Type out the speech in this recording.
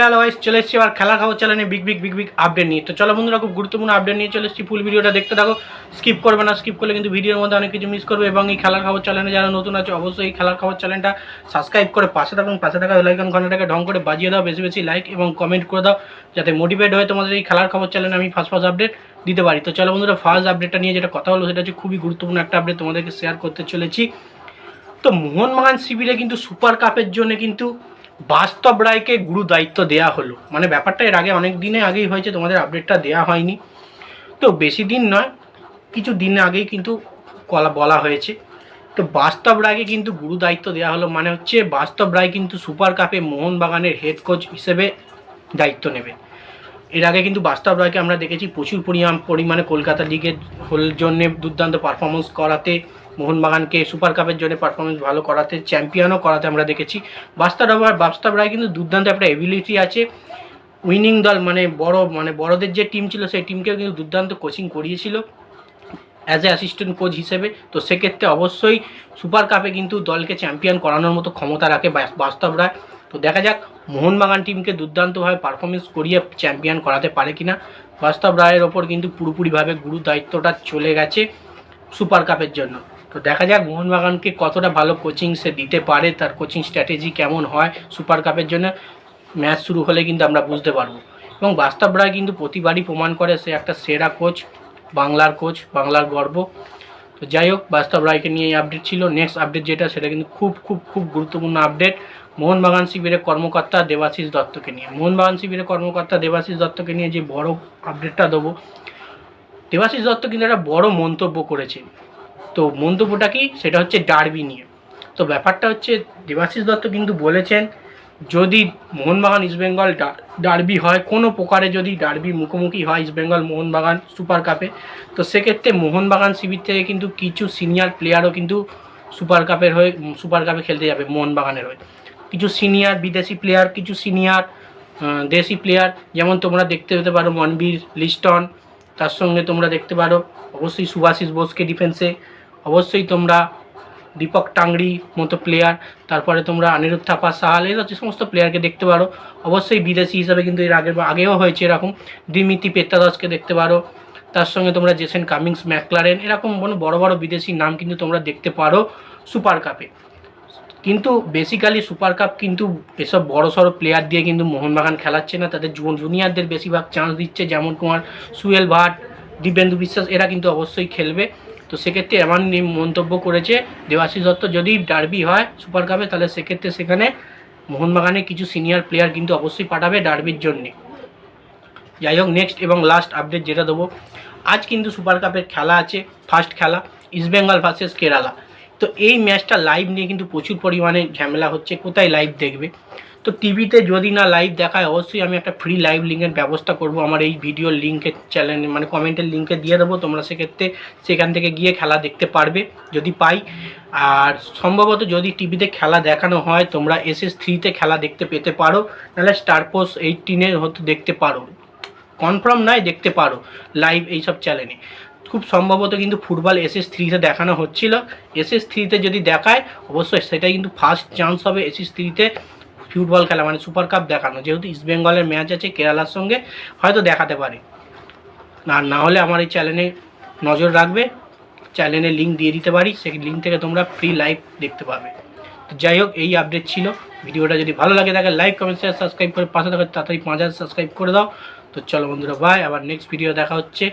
Hello guys চলে এসেছি আবার খেলার খবর চ্যানেলে big big big big update নিয়ে। তো চলো বন্ধুরা, খুব গুরুত্বপূর্ণ আপডেট নিয়ে চলে এসেছি। ফুল ভিডিওটা দেখতে থাকো। স্কিপ করবে না স্কিপ করলে কিন্তু ভিডিওর মধ্যে অনেক কিছু মিস করবে এবং এই খেলার খবর চ্যানেলে যারা নতুন আছে, অবশ্যই এই খেলার খবর চ্যানেলটা সাবস্ক্রাইব করে পাশে থাকুন পাশে থাকা লাইকন ঘন্টাটাকে ঢং করে বাজিয়ে দাও, বেশি বেশি লাইক এবং কমেন্ট করে দাও, যাতে মোটিভেট হয়ে তোমাদের এই খেলার খবর চ্যানেলে আমি ফার্স্ট ফার্স্ট আপডেট দিতে পারি। তো চলো বন্ধুরা ফার্স্ট আপডেটটা নিয়ে যেটা কথা হলো, সেটা হচ্ছে খুবই গুরুত্বপূর্ণ একটা আপডেট তোমাদেরকে শেয়ার করতে চলেছি। তো মোহনবাগান শিবিরে কিন্তু সুপার কাপের জন্য কিন্তু বাস্তব রায়কে গুরু দায়িত্ব দেয়া হলো। মানে ব্যাপারটা এর আগে অনেক দিনে আগেই হয়েছে, তোমাদের আপডেটটা দেয়া হয়নি। তো বেশি দিন নয়, কিছু দিন আগেই কিন্তু কলা বলা হয়েছে। তো বাস্তব রায়কে কিন্তু গুরু দায়িত্ব দেওয়া হলো মানে হচ্ছে বাস্তব রায় কিন্তু সুপার কাপে মোহনবাগানের হেড কোচ হিসেবে দায়িত্ব নেবে। এর আগে কিন্তু বাস্তব রায়কে আমরা দেখেছি প্রচুর পরিমাণ পরিমাণে কলকাতা লিগের জন্য দুর্দান্ত পারফরমেন্স করাতে মোহনবাগানকে সুপার কাপের জন্য পারফরমেন্স ভালো করাতে চ্যাম্পিয়নও করাতে আমরা দেখেছি। রায় বাস্তব রায় কিন্তু দুর্দান্ত একটা এবিলিটি আছে। উইনিং দল মানে বড় মানে বড়দের যে টিম ছিল, সেই টিমকেও কিন্তু দুর্দান্ত কোচিং করিয়েছিল অ্যাজ এ অ্যাসিস্ট্যান্ট কোচ হিসেবে। তো সেক্ষেত্রে অবশ্যই সুপার কাপে কিন্তু দলকে চ্যাম্পিয়ন করানোর মতো ক্ষমতা রাখে বাস্তব রায়। তো দেখা যাক, মোহনবাগান টিমকে দুর্দান্তভাবে পারফরমেন্স করিয়ে চ্যাম্পিয়ন করাতে পারে কিনা। বাস্তব রায়ের ওপর কিন্তু পুরোপুরিভাবে গুরু দায়িত্বটা চলে গেছে সুপার কাপের জন্য। তো দেখা যাক মোহনবাগানকে কতটা ভালো কোচিং সে দিতে পারে, তার কোচিং স্ট্র্যাটেজি কেমন হয় সুপার কাপের জন্য। ম্যাচ শুরু হলে কিন্তু আমরা বুঝতে পারব। এবং বাস্তব রায় কিন্তু প্রতিবারই প্রমাণ করে সে একটা সেরা কোচ বাংলার কোচ বাংলার গর্ব। তো যাই হোক, বাস্তব রায়কে নিয়ে এই আপডেট ছিল। নেক্সট আপডেট যেটা, সেটা কিন্তু খুব খুব খুব গুরুত্বপূর্ণ আপডেট মোহনবাগান শিবিরের কর্মকর্তা দেবাশিস দত্তকে নিয়ে। মোহনবাগান শিবিরের কর্মকর্তা দেবাশিস দত্তকে নিয়ে যে বড় আপডেটটা দেবো। দেবাশিস দত্ত কিন্তু একটা বড় মন্তব্য করেছেন। তো মন্তব্যটা কি? সেটা হচ্ছে ডার্বি নিয়ে। তো ব্যাপারটা হচ্ছে দেবাশিস দত্ত কিন্তু বলেছেন, যদি মোহনবাগান ইস্টবেঙ্গল ডার্বি হয়, কোনো প্রকারে যদি ডার্বি মুখোমুখি হয় ইস্টবেঙ্গল মোহনবাগান সুপার কাপে, তো সেক্ষেত্রে মোহনবাগান শিবির থেকে কিন্তু কিছু সিনিয়র প্লেয়ারও কিন্তু সুপার কাপের হয়ে, সুপার কাপে খেলতে যাবে মোহনবাগানের হয়ে। কিছু সিনিয়র বিদেশি প্লেয়ার, কিছু সিনিয়র দেশি প্লেয়ার, যেমন তোমরা দেখতে পেতে পারো মনবীর লিস্টন, তার সঙ্গে তোমরা দেখতে পারো অবশ্যই সুভাষিস বোসকে ডিফেন্সে অবশ্যই তোমরা দীপক টাংরি মতো প্লেয়ার তারপরে তোমরা অনিরুদ্ধ থাপা সাহাল, এরা যে সমস্ত প্লেয়ারকে দেখতে পারো। অবশ্যই বিদেশি হিসাবে কিন্তু এর আগের আগেও হয়েছে এরকম। দিমিতি পেত্তাদাসকে দেখতে পারো। তার সঙ্গে তোমরা জেসেন কামিংস, ম্যাকলারেন, এরকম কোনো বড় বড় বিদেশি নাম কিন্তু তোমরা দেখতে পারো সুপার কাপে। কিন্তু বেসিক্যালি সুপার কাপ কিন্তু এসব বড় সড়ো প্লেয়ার দিয়ে কিন্তু মোহনবাগান খেলাচ্ছে না। তাদের জুনিয়রদের বেশিরভাগ চান্স দিচ্ছে যেমন তোমার সুয়েল ভাট দিব্যেন্দু বিশ্বাস, এরা কিন্তু অবশ্যই খেলবে। তো সেক্ষেত্রে এমন মন্তব্য করেছে দেবাশিস দত্ত, যদি ডার্বি হয় সুপার কাপে, তাহলে সেক্ষেত্রে সেখানে মোহনবাগানে কিছু সিনিয়র প্লেয়ার কিন্তু অবশ্যই পাঠাবে ডার্বির জন্যে। যাই হোক নেক্সট এবং লাস্ট আপডেট যেটা দেবো। আজ কিন্তু সুপার কাপের খেলা আছে ফার্স্ট খেলা ইস্টবেঙ্গল ভার্সেস কেরালা তো এই ম্যাচটা লাইভ নিয়ে কিন্তু প্রচুর পরিমাণে ঝামেলা হচ্ছে, কোথায় লাইভ দেখবে? তো টিভিতে যদি না লাইভ দেখায়, অবশ্যই আমি একটা ফ্রি লাইভ লিঙ্কের ব্যবস্থা করব। আমার এই ভিডিওর লিঙ্কের চ্যানেল মানে কমেন্টের লিঙ্কে দিয়ে দেবো। তোমরা সেক্ষেত্রে সেখান থেকে গিয়ে খেলা দেখতে পারবে, যদি পাই। আর সম্ভবত যদি টিভিতে খেলা দেখানো হয়, তোমরা এস এস থ্রিতে খেলা দেখতে পেতে পারো। নাহলে স্টার পোস্ট এইটিনে হয়তো দেখতে পারো। কনফার্ম নয় দেখতে পারো লাইভ এইসব চ্যানেলে খুব সম্ভবত কিন্তু ফুটবল এস এস থ্রিতে দেখানো হচ্ছিল। এস এস থ্রিতে যদি দেখায়, অবশ্যই সেটাই কিন্তু ফার্স্ট চান্স হবে এস এস থ্রিতে ফুটবল খেলা মানে সুপার কাপ দেখানো। যেহেতু ইস্ট বেঙ্গলের ম্যাচ আছে কেরালার সঙ্গে, হয়তো দেখাতে পারে। না না হলে আমার এই চ্যানেলে নজর রাখবে চ্যানেলে লিঙ্ক দিয়ে দিতে পারি, সেই লিঙ্ক থেকে তোমরা ফ্রি লাইভ দেখতে পাবে। তো যাই হোক, এই আপডেট ছিল। ভিডিওটা যদি ভালো লাগে থাকে লাইক কমেন্ট শেয়ার সাবস্ক্রাইব করে পাশে থাকা, তাড়াতাড়ি পাঁচ হাজার সাবস্ক্রাইব করে দাও। তো চলো বন্ধুরা বাই আবার নেক্সট ভিডিও দেখা হচ্ছে।